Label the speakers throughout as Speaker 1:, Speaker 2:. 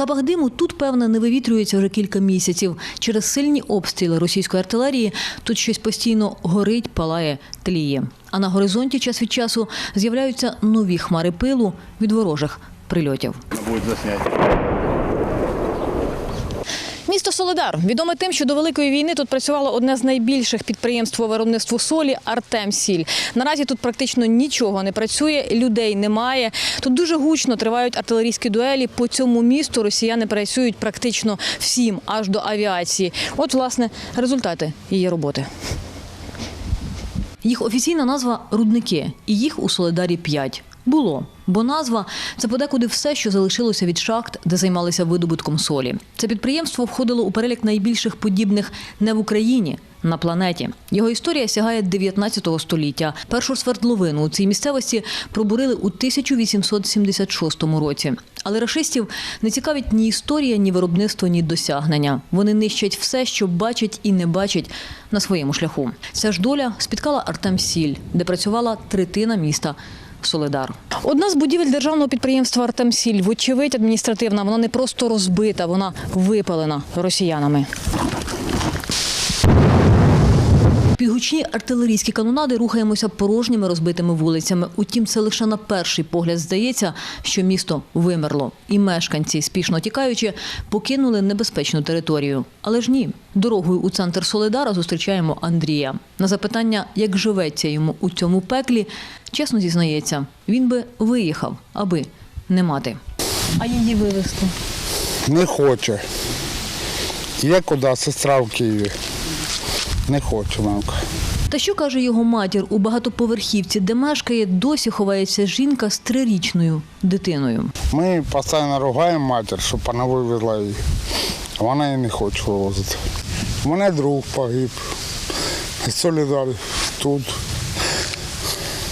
Speaker 1: Запах диму тут, певне, не вивітрюється вже кілька місяців. Через сильні обстріли російської артилерії тут щось постійно горить, палає, тліє. А на горизонті час від часу з'являються нові хмари пилу від ворожих прильотів.
Speaker 2: Буде заснять.
Speaker 1: Місто Солидар відоме тим, що до великої війни тут працювало одне з найбільших підприємств по виробництву солі Артемсіль. Наразі тут практично нічого не працює, людей немає. Тут дуже гучно тривають артилерійські дуелі. По цьому місту росіяни працюють практично всім, аж до авіації. От, власне, результати її роботи. Їх офіційна назва рудники, і їх у Солидарі 5. Було, бо назва це подекуди все, що залишилося від шахт, де займалися видобутком солі. Це підприємство входило у перелік найбільших подібних не в Україні. На планеті його історія сягає 19 століття. Першу свердловину у цій місцевості пробурили у 1876 році. Але рашистів не цікавить ні історія, ні виробництво, ні досягнення. Вони нищать все, що бачать і не бачать на своєму шляху. Ця ж доля спіткала Артемсіль, де працювала третина міста. Солидар. Одна з будівель державного підприємства Артемсіль, вочевидь, адміністративна. Вона не просто розбита, вона випалена росіянами. Гучні артилерійські канонади рухаємося порожніми розбитими вулицями. Утім, це лише на перший погляд здається, що місто вимерло, і мешканці, спішно тікаючи, покинули небезпечну територію. Але ж ні, дорогою у центр Солидара зустрічаємо Андрія. На запитання, як живеться йому у цьому пеклі, чесно зізнається, він би виїхав, аби не мати. А її вивезти?
Speaker 3: Не хоче. Є куди, сестра в Києві. Не хоче, мамка.
Speaker 1: Та що каже його матір у багатоповерхівці, де мешкає, досі ховається жінка з трирічною дитиною.
Speaker 3: Ми постійно ругаємо матір, щоб вона вивезла її. А вона її не хоче вивозити. У мене друг погиб. Солідар тут.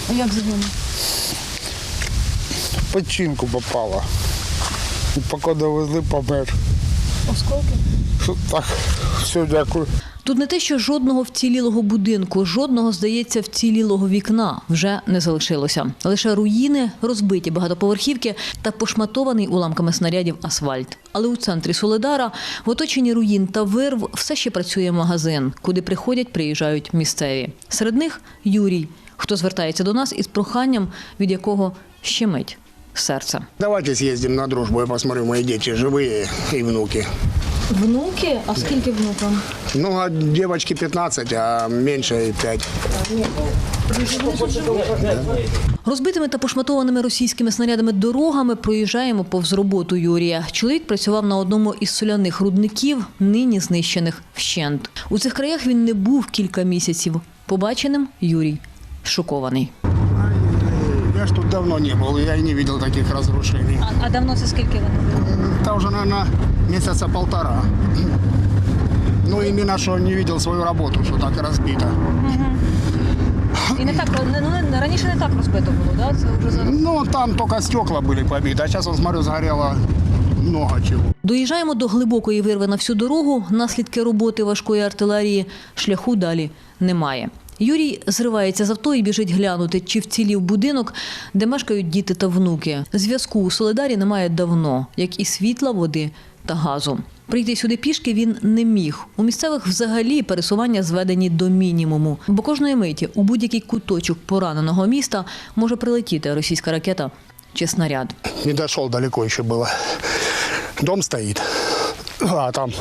Speaker 1: А як загинув?
Speaker 3: В печінку попала. І поки довезли, помер.
Speaker 1: Осколки?
Speaker 3: Так, все, дякую.
Speaker 1: Тут не те, що жодного вцілілого будинку, жодного, здається, вцілілого вікна вже не залишилося. Лише руїни, розбиті багатоповерхівки та пошматований уламками снарядів асфальт. Але у центрі Солидара, в оточенні руїн та вирв, все ще працює магазин, куди приходять, приїжджають місцеві. Серед них Юрій, хто звертається до нас із проханням, від якого щемить серце.
Speaker 4: Давайте съездим на дружбу, я посмотрю, мои дети живые и внуки.
Speaker 1: Внуки? А скільки внукам?
Speaker 4: Ну, а девочки 15, а меньше 5.
Speaker 1: Розбитими та пошматованими російськими снарядами дорогами проїжджаємо повз роботу Юрія. Чоловік працював на одному із соляних рудників, нині знищених вщент. У цих краях він не був кілька місяців. Побаченим Юрій шокований.
Speaker 4: Я ж тут давно не был, я и не видел таких разрушений.
Speaker 1: А, давно це скільки вони?
Speaker 4: Это уже, наверное, месяца полтора. Ну, именно что не видел свою работу, что так разбито.
Speaker 1: І не так ну, раніше не так розбито було, да? Це вже зараз.
Speaker 4: Ну, там только стекла были побиты, а сейчас, вот смотрю, сгорело много чего.
Speaker 1: Доїжджаємо до глибокої вирви на всю дорогу. Наслідки роботи важкої артилерії шляху далі немає. Юрій зривається з авто і біжить глянути, чи вцілів будинок, де мешкають діти та внуки. Зв'язку у Солидарі немає давно, як і світла, води та газу. Прийти сюди пішки він не міг. У місцевих взагалі пересування зведені до мінімуму, бо кожної миті у будь-який куточок пораненого міста може прилетіти російська ракета чи снаряд.
Speaker 4: Не дошел далеко еще было. Дом стоит, а там,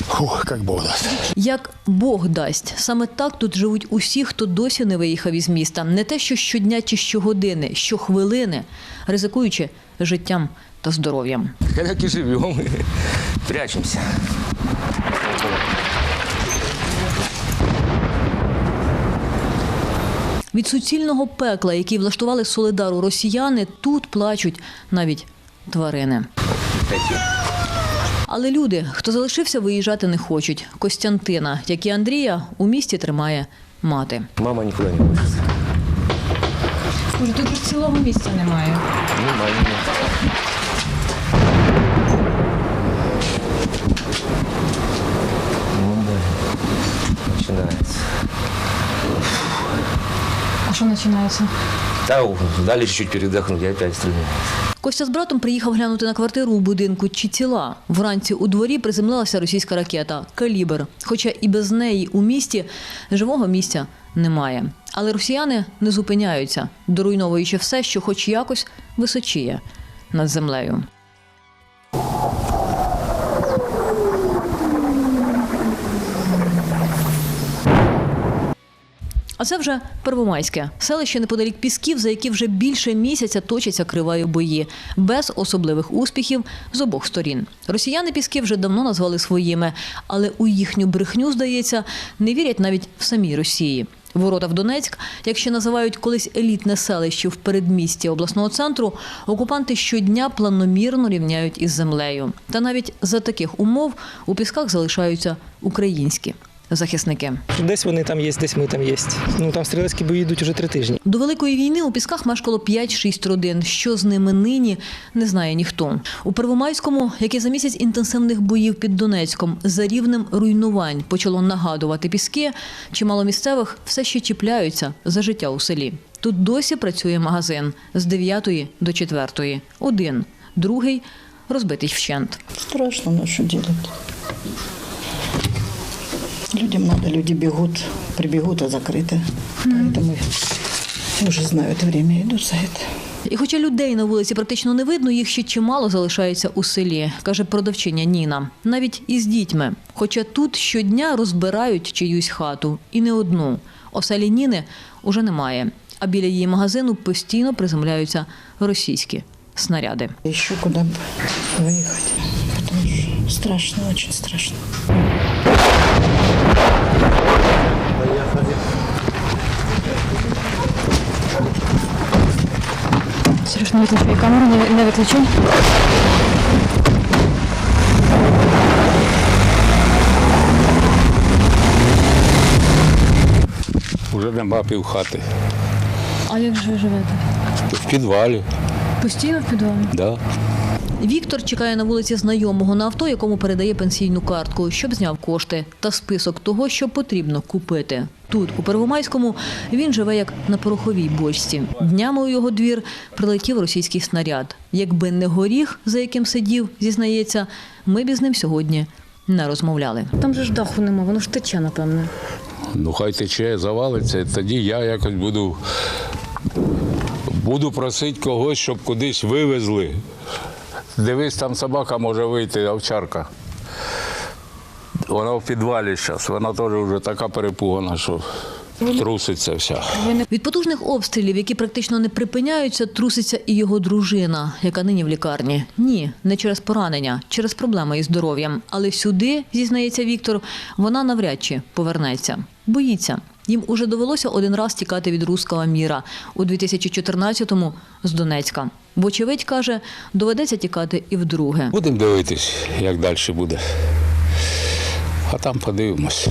Speaker 4: фух, как Бог даст.
Speaker 1: Як Бог дасть, саме так тут живуть усі, хто досі не виїхав із міста. Не те, що щодня чи щогодини, щохвилини, ризикуючи життям та здоров'ям.
Speaker 5: Как и живем, прячемся.
Speaker 1: Від суцільного пекла, який влаштували Солидару росіяни, тут плачуть навіть тварини. Але люди, хто залишився, виїжджати не хочуть. Костянтина, як і Андрія, у місті тримає мати.
Speaker 5: Мама никуда не хочется.
Speaker 1: Може, тут цілого місця немає.
Speaker 5: Ну, нет. Ну, да. Начинается.
Speaker 1: А що починається?
Speaker 5: Да, далі чуть передихнути, передохнуть, опять стріляю.
Speaker 1: Костя з братом приїхав глянути на квартиру у будинку чи ціла. Вранці у дворі приземлилася російська ракета Калібр. Хоча і без неї у місті живого місця немає. Але росіяни не зупиняються, доруйновуючи все, що хоч якось височіє над землею. А це вже Первомайське селище неподалік Пісків, за які вже більше місяця точаться криваві бої, без особливих успіхів з обох сторін. Росіяни Піски вже давно назвали своїми, але у їхню брехню, здається, не вірять навіть в самій Росії. Ворота в Донецьк, як ще називають колись елітне селище в передмісті обласного центру, окупанти щодня планомірно рівняють із землею. Та навіть за таких умов у пісках залишаються українські захисники.
Speaker 2: Десь вони там є, десь ми там є. Ну там стрілецькі бої йдуть уже три тижні.
Speaker 1: До великої війни у пісках мешкало 5-6 родин. Що з ними нині, не знає ніхто. У Первомайському, як і за місяць інтенсивних боїв під Донецьком, за рівнем руйнувань почало нагадувати піски. Чимало місцевих все ще чіпляються за життя у селі. Тут досі працює магазин з 9 до 4. Один, другий розбитий вщент.
Speaker 6: Страшно, но что делать? Людям надо, люди бегут, прибегут, а закрыто. Поэтому уже знают время, идут за это.
Speaker 1: І хоча людей на вулиці практично не видно, їх ще чимало залишається у селі, каже продавчиня Ніна. Навіть із дітьми. Хоча тут щодня розбирають чиюсь хату. І не одну. Оселі Ніни уже немає. А біля її магазину постійно приземляються російські снаряди.
Speaker 6: Еще куда бы выехать. Потому что страшно, очень страшно.
Speaker 7: Сереж, не виключай камеру, не, не виключай.
Speaker 8: Уже нема півхати.
Speaker 7: А як же ви живете?
Speaker 8: В підвалі,
Speaker 7: Постійно в підвалі?
Speaker 8: да.
Speaker 1: Віктор чекає на вулиці знайомого на авто, якому передає пенсійну картку, щоб зняв кошти та список того, що потрібно купити. Тут, у Первомайському, він живе як на пороховій бочці. Днями у його двір прилетів російський снаряд. Якби не горіх, за яким сидів, зізнається, ми б із ним сьогодні не розмовляли.
Speaker 7: Там же ж даху нема, воно ж тече, напевне.
Speaker 8: Ну хай тече, завалиться, тоді я якось буду, буду просити когось, щоб кудись вивезли. Дивись, там собака може вийти, овчарка. Вона в підвалі зараз, вона теж вже така перепугана, що труситься вся.
Speaker 1: Від потужних обстрілів, які практично не припиняються, труситься і його дружина, яка нині в лікарні. Ні, не через поранення, через проблеми із здоров'ям. Але сюди, зізнається Віктор, вона навряд чи повернеться. Боїться. Їм уже довелося один раз тікати від руского міра у 2014-му з Донецька. Вочевидь, каже, доведеться тікати і вдруге.
Speaker 8: Будемо дивитись, як далі буде. А там подивимось.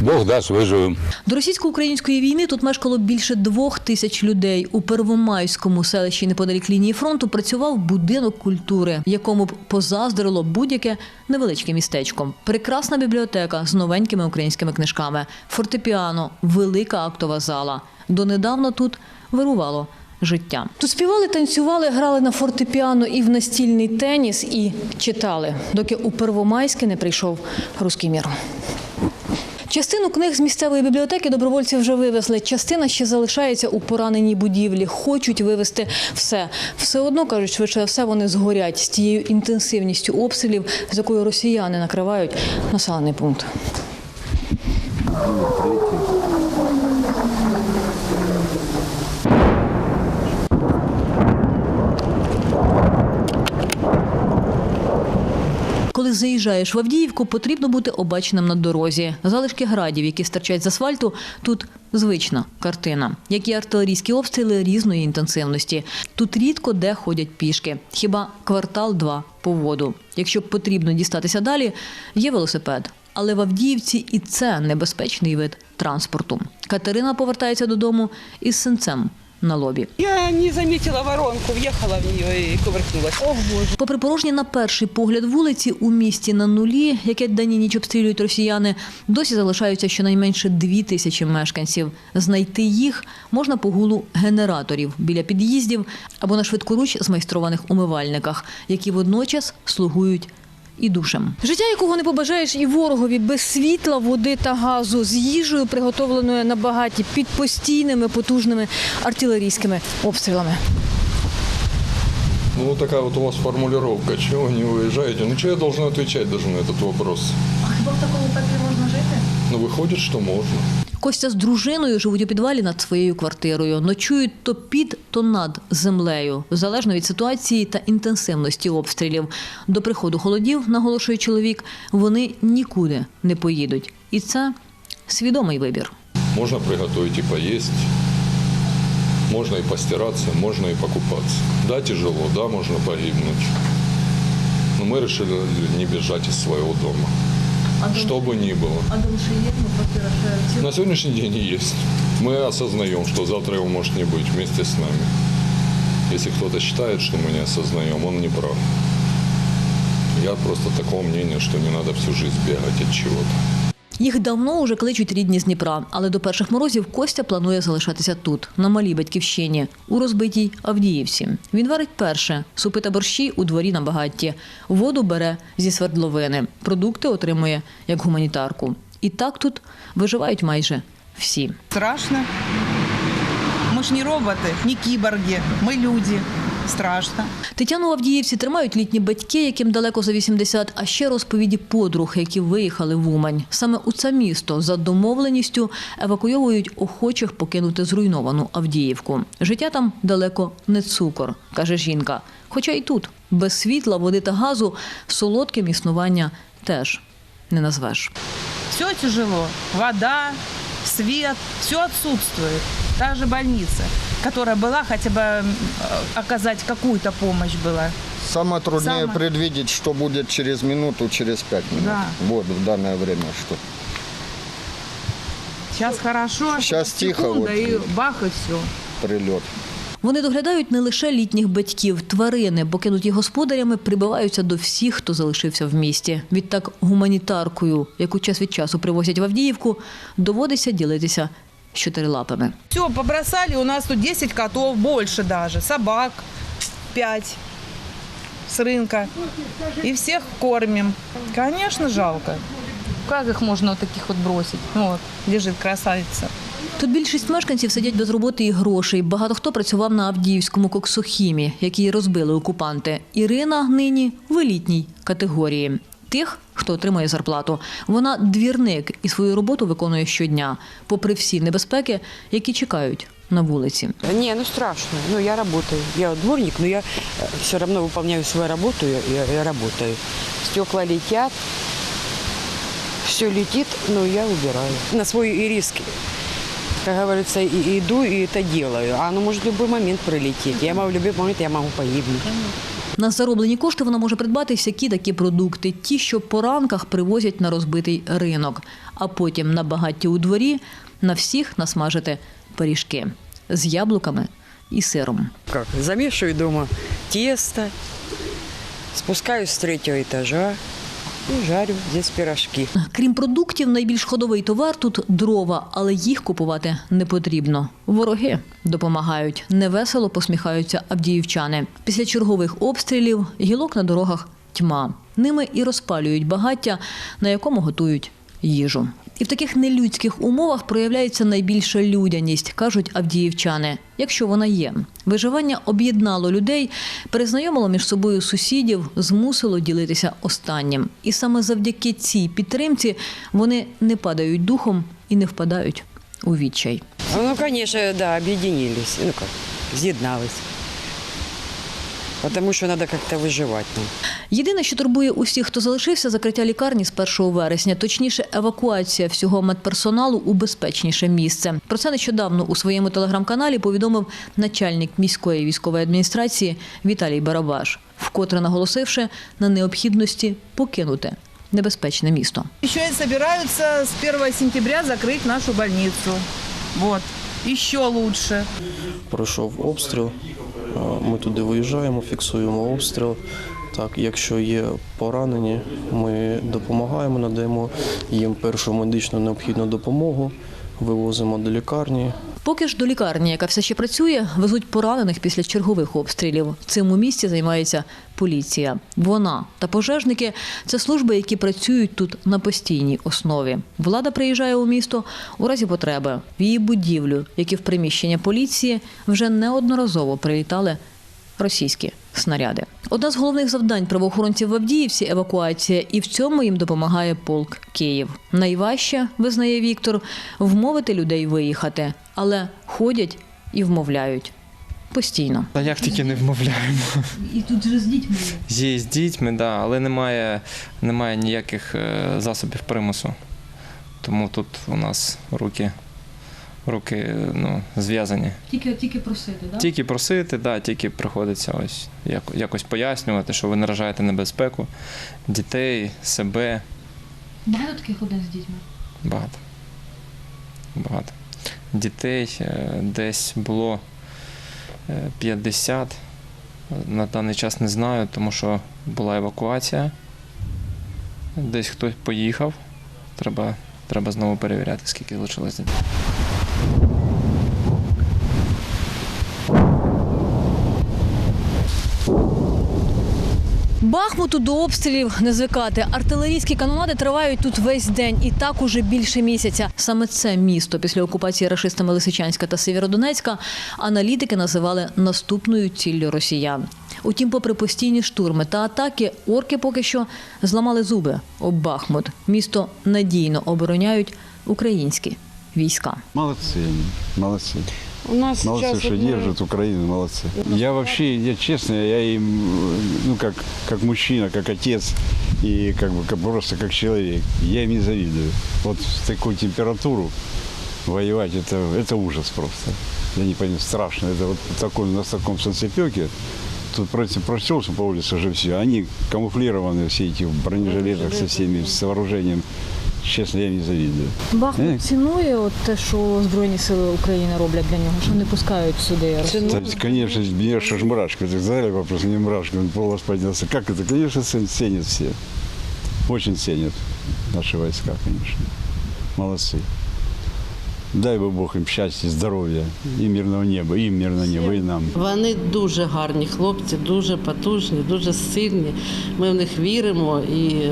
Speaker 8: Бог дасть, виживемо.
Speaker 1: До російсько-української війни тут мешкало більше двох тисяч людей. У Первомайському селищі неподалік лінії фронту працював будинок культури, якому б позаздрило будь-яке невеличке містечко. Прекрасна бібліотека з новенькими українськими книжками, фортепіано, велика актова зала. Донедавна тут вирувало життя. Тут співали, танцювали, грали на фортепіано і в настільний теніс, і читали, доки у Первомайське не прийшов руський мір. Частину книг з місцевої бібліотеки добровольці вже вивезли. Частина ще залишається у пораненій будівлі. Хочуть вивезти все. Все одно кажуть, швидше все вони згорять з тією інтенсивністю обстрілів, з якою росіяни накривають населений пункт. Коли заїжджаєш в Авдіївку, потрібно бути обачним на дорозі. Залишки градів, які стирчать з асфальту, тут звична картина, як і артилерійські обстріли різної інтенсивності. Тут рідко де ходять пішки, хіба квартал-два по воду. Якщо потрібно дістатися далі, є велосипед. Але в Авдіївці і це небезпечний вид транспорту. Катерина повертається додому із синцем на лобі.
Speaker 9: Я не заметила воронку, въехала в нее и кувыркнулась. О, боже.
Speaker 1: Попри порожні на перший погляд вулиці у місті на нулі, яке день і ніч обстрілюють росіяни, досі залишаються щонайменше дві тисячі мешканців. Знайти їх можна по гулу генераторів біля під'їздів або на швидкоруч змайстрованих умивальниках, які водночас слугують і душем.
Speaker 7: Життя, якого не побажаєш і ворогові, без світла, води та газу, з їжею, приготовленою на багаті, під постійними потужними артилерійськими обстрілами.
Speaker 10: Ну, вот такая вот у вас формулировка. Чего вы не уезжаете? Ну, что я должен отвечать даже на этот вопрос?
Speaker 1: А хіба в такому пеклі можна жити?
Speaker 10: Ну, выходит, что можно.
Speaker 1: Костя з дружиною живуть у підвалі над своєю квартирою. Ночують то під, то над землею, залежно від ситуації та інтенсивності обстрілів. До приходу холодів, наголошує чоловік, вони нікуди не поїдуть. І це свідомий вибір.
Speaker 10: Можно приготовить и поесть. Можно и постираться, можно и покупаться. Да, тяжело, да, можно погибнуть. Но мы решили не бежать из своего дома Что бы ни было.
Speaker 1: А дом ще є, ну квартира ще
Speaker 10: На сегодняшний день и есть. Мы осознаем, что завтра его может не быть вместе с нами. Если кто-то считает, что мы не осознаем, он не прав. Я просто такого мнения, что не надо всю жизнь бегать от чего-то.
Speaker 1: Їх давно уже кличуть рідні з Дніпра, але до перших морозів Костя планує залишатися тут, на малій батьківщині, у розбитій Авдіївсі. Він варить перше супи та борщі у дворі на багатті. Воду бере зі свердловини, продукти отримує як гуманітарку. І так тут виживають майже всі.
Speaker 9: Страшно. Мы ж не роботы, не киборги, мы люди. Страшно.
Speaker 1: Тетяну в Авдіївці тримають літні батьки, яким далеко за 80, а ще розповіді подруг, які виїхали в Умань. Саме у це місто за домовленістю евакуйовують охочих покинути зруйновану Авдіївку. Життя там далеко не цукор, каже жінка. Хоча і тут без світла, води та газу солодким існування теж не назвеш.
Speaker 9: Все тяжело. Вода, свет, все отсутствует. Та же больница, которая была, хотя бы э, оказать какую-то помощь была.
Speaker 11: Самое труднее
Speaker 9: Самое.
Speaker 11: предвидеть, что будет через минуту, через пять минут.
Speaker 9: Да.
Speaker 11: Вот в данное время что.
Speaker 9: Сейчас хорошо.
Speaker 11: Тихо,
Speaker 9: секунда,
Speaker 11: вот.
Speaker 9: и бах, и все.
Speaker 11: Прилет.
Speaker 1: Вони доглядають не лише літніх батьків, тварини, покинуті господарями, прибиваються до всіх, хто залишився в місті. Відтак гуманітаркою, яку час від часу привозять в Авдіївку, доводиться ділитися з чотирилапами.
Speaker 9: Все, побросали, у нас тут 10 котов, больше даже, собак 5 с рынка. И всех кормим. Конечно, жалко. Как их можно вот таких вот бросить? Ну вот, лежит красавица.
Speaker 1: Тут більшість мешканців сидять без роботи і грошей. Багато хто працював на Авдіївському коксохімі, який розбили окупанти. Ірина нині в елітній категорії. Тих, хто отримує зарплату. Вона двірник і свою роботу виконує щодня, попри всі небезпеки, які чекають на вулиці.
Speaker 12: Не, ну страшно. Ну, я работаю. Я дворник, но я все равно выполняю свою работу, я, я- работаю. Стекла летят, все летит, но я убираю. На свой и риск, как говорится, и, иду и это делаю. А оно может в любой момент прилететь. Я могу в любой момент я могу погибнуть.
Speaker 1: На зароблені кошти вона може придбати всякі такі продукти, ті, що по ранках привозять на розбитий ринок, а потім на багатті у дворі на всіх насмажити пиріжки з яблуками і сиром.
Speaker 12: Как? Замешиваю дома тесто, спускаюсь с третьего этажа и жарю здесь пирожки.
Speaker 1: Крім продуктів, найбільш ходовий товар тут дрова, але їх купувати не потрібно. Вороги допомагають. Невесело посміхаються авдіївчани. Після чергових обстрілів гілок на дорогах тьма. Ними і розпалюють багаття, на якому готують їжу. І в таких нелюдських умовах проявляється найбільша людяність, кажуть авдіївчани, якщо вона є. Виживання об'єднало людей, перезнайомило між собою сусідів, змусило ділитися останнім. І саме завдяки цій підтримці вони не падають духом і не впадають у відчай.
Speaker 12: Ну, конечно, да, объединились. Ну как, Потому що треба як-то виживати нам.
Speaker 1: Єдине, що турбує усіх, хто залишився, закриття лікарні з 1 вересня, точніше, евакуація всього медперсоналу у безпечніше місце. Про це нещодавно у своєму телеграм-каналі повідомив начальник міської військової адміністрації Віталій Барабаш, вкотре наголосивши на необхідності покинути небезпечне місто.
Speaker 9: Еще и собираются с 1 сентября закрыть нашу больницу. Вот. Еще лучше.
Speaker 13: пройшов обстріл. Е, Ми туди виїжджаємо, фіксуємо обстріл. Так, якщо є поранені, ми допомагаємо, надаємо їм першу медичну необхідну допомогу, вивозимо до лікарні.
Speaker 1: Поки ж до лікарні, яка все ще працює, везуть поранених після чергових обстрілів. Цим у місті займається поліція. Вона та пожежники це служби, які працюють тут на постійній основі. Влада приїжджає у місто у разі потреби. В її будівлю, як і в приміщення поліції, вже неодноразово прилітали російські снаряди. Одне з головних завдань правоохоронців в Авдіївці евакуація, і в цьому їм допомагає полк Київ. Найважче, визнає Віктор, вмовити людей виїхати, але ходять і вмовляють постійно.
Speaker 2: А як тільки не вмовляємо?
Speaker 1: І тут же з дітьми.
Speaker 2: Є з дітьми, да, але немає, немає ніяких е, засобів примусу. Тому тут у нас руки, руки е, ну, зв'язані.
Speaker 1: Тільки тільки просити, да?
Speaker 2: Тільки просити, да, тільки приходиться ось як, якось пояснювати, що ви наражаєте небезпеку дітей, себе.
Speaker 1: Багато таких один з дітьми.
Speaker 2: Багато. Багато. Дітей е, десь було е, 50. На даний час не знаю, тому що була евакуація. Десь хтось поїхав. Треба, треба знову перевіряти, скільки залишилось дітей.
Speaker 7: Бахмуту до обстрілів не звикати. Артилерійські канонади тривають тут весь день і так уже більше місяця.
Speaker 1: Саме це місто після окупації рашистами Лисичанська та Сєвєродонецька аналітики називали наступною ціллю росіян. Утім, попри постійні штурми та атаки, орки поки що зламали зуби об Бахмут. Місто надійно обороняють українські війська.
Speaker 14: Молодцы они, молодцы.
Speaker 12: У нас
Speaker 14: Молодцы,
Speaker 12: сейчас
Speaker 14: что
Speaker 12: мы-
Speaker 14: держат Украину, молодцы. Я вообще, я честно, я им, ну, как, как мужчина, как отец и как бы как, просто как человек, я им не завидую. Вот в такую температуру воевать, это, это ужас просто. Я не понимаю, страшно. Это вот такой, у нас в таком солнцепеке, тут просто прошелся по улице уже все. Они камуфлированы все эти в бронежилетах со всеми, с вооружением. Честно, я им не завидую. Е.
Speaker 7: Бахмут цінує от те, що Збройні сили України роблять для нього, що не пускають сюди.
Speaker 14: Да, конечно, мне же мурашка. Так задали вопрос, мне мурашка, он полос поднялся. Как это? Конечно, цен- ценят все. Очень ценят наши войска, конечно. Молодцы. Дай бы Бог им счастья, здоровья и мирного неба, им мирного неба, и нам.
Speaker 15: Вони дуже гарні хлопці, дуже потужні, дуже сильні. Ми в них віримо і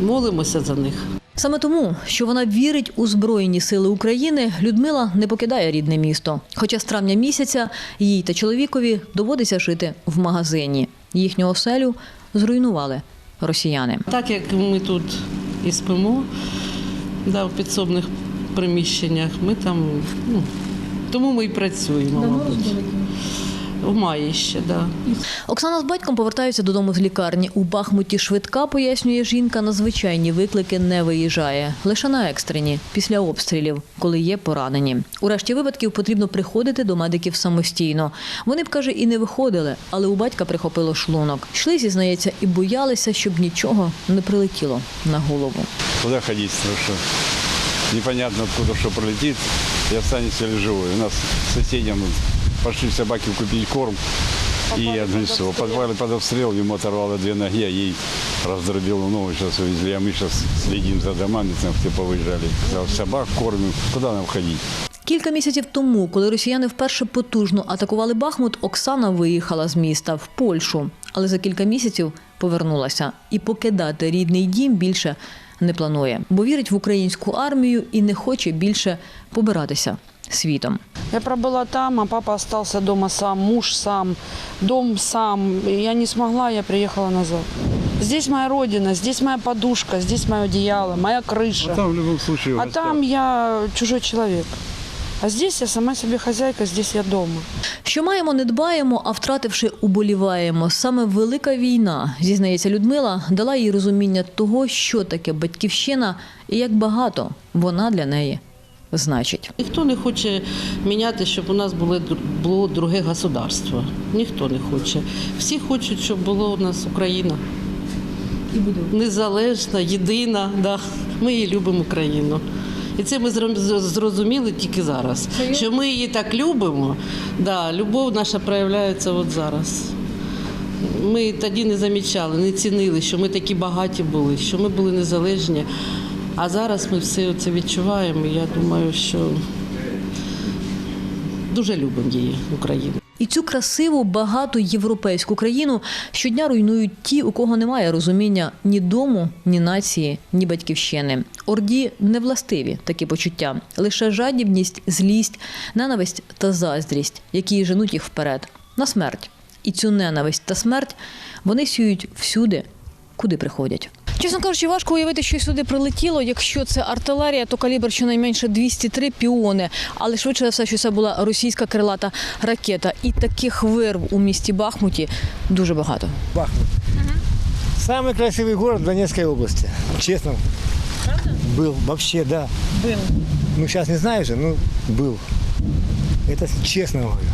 Speaker 15: молимося за них.
Speaker 1: Саме тому, що вона вірить у Збройні сили України, Людмила не покидає рідне місто. Хоча з травня місяця їй та чоловікові доводиться жити в магазині. Їхню оселю зруйнували росіяни.
Speaker 15: Так як ми тут і спимо, да, в підсобних приміщеннях, ми там, ну, тому ми і працюємо. мабуть. В маї ще. Да.
Speaker 1: Оксана з батьком повертаються додому з лікарні. У Бахмуті швидка, пояснює жінка, на звичайні виклики не виїжджає. Лише на екстрені, після обстрілів, коли є поранені. У решті випадків потрібно приходити до медиків самостійно. Вони б, каже, і не виходили, але у батька прихопило шлунок. Йшли, зізнається, і боялися, щоб нічого не прилетіло на голову.
Speaker 14: Куда ходить, потому что непонятно откуда что пролетит и останется ли живой. У нас соседям пошли собаки купить корм и однесло. Подвали под обстрел, ему оторвало две ноги, а ей раздробило ногу, сейчас увезли. А мы сейчас следим за домами, там все повыезжали. Собак кормим. Куда нам ходить?
Speaker 1: Кілька місяців тому, коли росіяни вперше потужно атакували Бахмут, Оксана виїхала з міста в Польщу, але за кілька місяців повернулася і покидати рідний дім більше не планує, бо вірить в українську армію і не хоче більше побиратися світом.
Speaker 12: Я пробыла там, а папа остался дома сам, муж сам, дом сам. Я не смогла, я приехала назад. Здесь моя родина, здесь моя подушка, здесь мое одеяло, моя крыша.
Speaker 14: Там в любом случае...
Speaker 12: А там я чужой человек. А здесь я сама себе хозяйка, здесь я дома.
Speaker 1: Що маємо, не дбаємо, а втративши, уболіваємо. Саме велика війна, зізнається Людмила, дала їй розуміння того, що таке батьківщина і як багато вона для неї значить.
Speaker 15: Ніхто не хоче міняти, щоб у нас було, було друге государство. Ніхто не хоче. Всі хочуть, щоб було у нас Україна. Незалежна, єдина. Да. Ми її любимо Україну. І це ми зрозуміли тільки зараз. Що ми її так любимо. Да, любов наша проявляється от зараз. Ми тоді не замічали, не цінили, що ми такі багаті були, що ми були незалежні. А зараз ми все це відчуваємо. І я думаю, що дуже любимо її, Україну.
Speaker 1: І цю красиву, багату європейську країну щодня руйнують ті, у кого немає розуміння ні дому, ні нації, ні батьківщини. Орді не властиві такі почуття, лише жадібність, злість, ненависть та заздрість, які женуть їх вперед на смерть. І цю ненависть та смерть вони сіють всюди, куди приходять.
Speaker 7: Чесно кажучи, важко уявити, що сюди прилетіло. Якщо це артилерія, то калібр щонайменше 203 піони. Але швидше за все, що це була російська крилата ракета. І таких вирв у місті Бахмуті дуже багато.
Speaker 16: Бахмут. Самый красивый город Донецкой области. Честно. Был. Вообще, да.
Speaker 7: Был.
Speaker 16: Ну, сейчас не знаю же, ну, был. Это честно говорю.